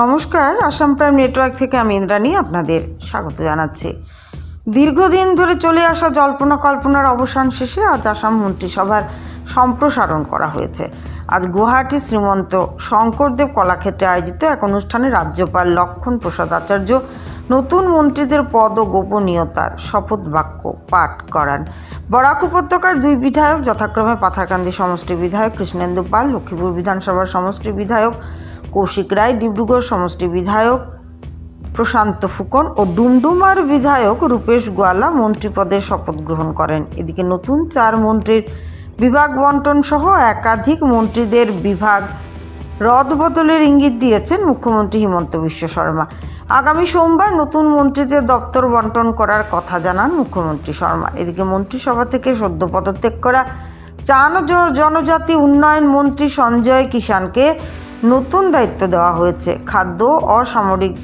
নমস্কার, Assam prime network থেকে আমি ইন্দ্রাণী আপনাদের স্বাগত জানাচ্ছি। দীর্ঘদিন ধরে চলে আসা জল্পনা কল্পনার অবসান শেষে আজ আসাম মন্ত্রিসভার সম্প্রসারণ করা হয়েছে। আজ গুয়াহাটি শ্রীমন্ত শঙ্করদেব কলাক্ষেত্রে আয়োজিত এক অনুষ্ঠানে রাজ্যপাল লক্ষণ প্রসাদ আচার্য নতুন মন্ত্রীদের পদ ও গোপনীয়তার শপথ বাক্য পাঠ করান। বরাক উপত্যকার দুই বিধায়ক, যথাক্রমে পাথারকান্দি সমষ্টি বিধায়ক, কৃষ্ণেন্দু পাল, লক্ষ্মীপুর বিধানসভার সমষ্টি বিধায়ক কৌশিক রায়, ডিব্রুগড় সমষ্টি বিধায়ক প্রশান্ত ফুকন ও ডুমডুমার বিধায়ক রূপেশ গোয়ালা মন্ত্রী পদের শপথ গ্রহণ করেন। এদিকে নতুন চার মন্ত্রীর বিভাগ বন্টন সহ একাধিক মন্ত্রীদের বিভাগ রদবদলের ইঙ্গিত দিয়েছেন মুখ্যমন্ত্রী হিমন্ত বিশ্ব শর্মা। আগামী সোমবার নতুন মন্ত্রীদের দপ্তর বন্টন করার কথা জানান মুখ্যমন্ত্রী শর্মা। এদিকে মন্ত্রিসভা থেকে সদ্য পদত্যাগ করা চান জনজাতি উন্নয়ন মন্ত্রী সঞ্জয় কিষানকে নতুন দায়িত্ব দেওয়া হয়েছে। খাদ্য অসামরিক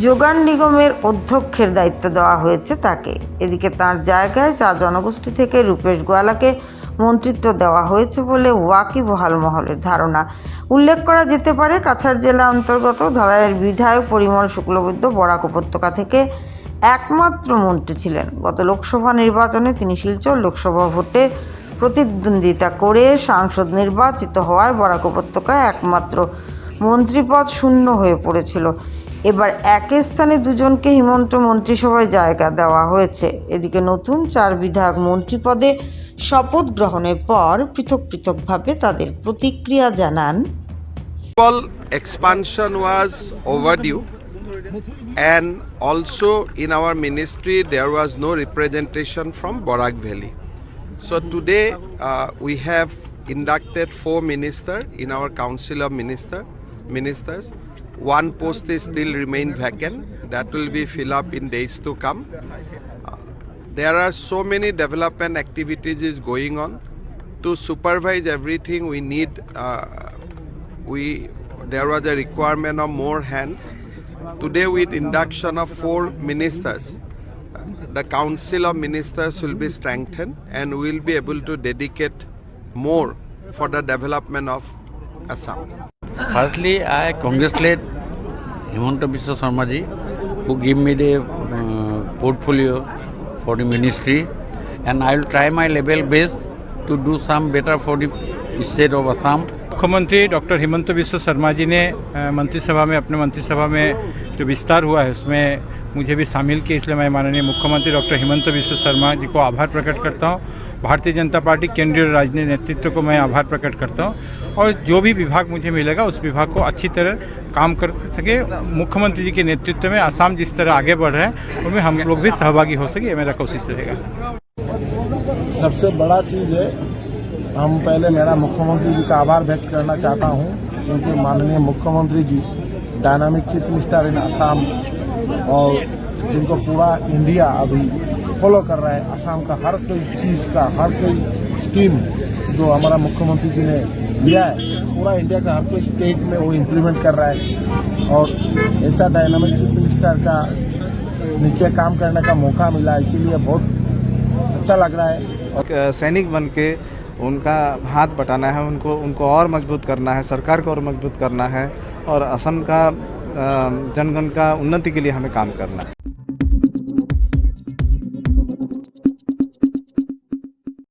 যোগান নিগমের অধ্যক্ষের দায়িত্ব দেওয়া হয়েছে তাকে। এদিকে তার জায়গায় চা জনগোষ্ঠী থেকে রূপেশ গোয়ালাকে মন্ত্রিত্ব দেওয়া হয়েছে বলে ওয়াকি বহাল মহলের ধারণা। উল্লেখ করা যেতে পারে, কাছাড় জেলা অন্তর্গত ধলাইয়ের বিধায়ক পরিমল শুক্লবৈদ্য বরাক উপত্যকা থেকে একমাত্র মন্ত্রী ছিলেন। গত লোকসভা নির্বাচনে তিনি শিলচর লোকসভা ভোটে প্রতিদ্বন্দ্বিতা করে সাংসদ নির্বাচিত হওয়ায় বরাক উপত্যকায় একমাত্র মন্ত্রীপদ শূন্য হয়ে পড়েছিল। এবার একই স্থানে দুজনকে হিমন্ত মন্ত্রিসভায় জায়গা দেওয়া হয়েছে। এদিকে নতুন চার বিধায়ক মন্ত্রীপদে শপথ গ্রহণের পর পৃথক পৃথকভাবে তাদের প্রতিক্রিয়া জানান। All expansion was overdue, and also in our ministry there was no representation from Borak Valley. So today uh, we have inducted four ministers in our council of minister ministers. One post is still remain vacant. That will be filled up in days to come. there are so many development activities is going on to supervise everything we need uh, we there was a requirement of more hands today with induction of four ministers the council of ministers will be strengthened and we will be able to dedicate more for the development of assam Firstly, I congratulate Himanta Biswa Sharma ji who give me the uh, portfolio for the ministry and I will try my level best to do some better for the state of Assam. मुख्यमंत्री doctor Himanta Biswa Sarma ji ने अ, मंत्रिसभा में अपने मंत्रिसभा में जो विस्तार हुआ है उसमें मुझे भी शामिल किया इसलिए मैं माननीय मुख्यमंत्री डॉक्टर हेमंत विश्व शर्मा जी को आभार प्रकट करता हूँ। भारतीय जनता पार्टी केंद्रीय राजनीतिक नेतृत्व को मैं आभार प्रकट करता हूँ। और जो भी विभाग मुझे मिलेगा, उस विभाग को अच्छी तरह काम कर सके। मुख्यमंत्री जी के नेतृत्व में आसाम जिस तरह आगे बढ़ रहे हैं, उनमें हम लोग भी सहभागी हो सके, ये मेरा कोशिश रहेगा। सबसे बड़ा चीज़ है, हम पहले मेरा मुख्यमंत्री जी का आभार व्यक्त करना चाहता हूँ, क्योंकि माननीय मुख्यमंत्री ji dynamic chief minister in Assam और जिनको पूरा इंडिया अभी फॉलो कर रहा है असम का हर कोई चीज़ का, हर कोई स्कीम जो हमारा मुख्यमंत्री जी ने लिया है, पूरा इंडिया का हर कोई स्टेट में वो इम्प्लीमेंट कर रहा है। और ऐसा डायनामिक चीफ मिनिस्टर का नीचे काम करने का मौका मिला, इसीलिए बहुत अच्छा लग रहा है। एक सैनिक बन के उनका हाथ बटाना है, उनको उनको और मज़बूत करना है, सरकार को और मज़बूत करना है। और असम का जनगण का उन्नति के लिए हमें काम करना है।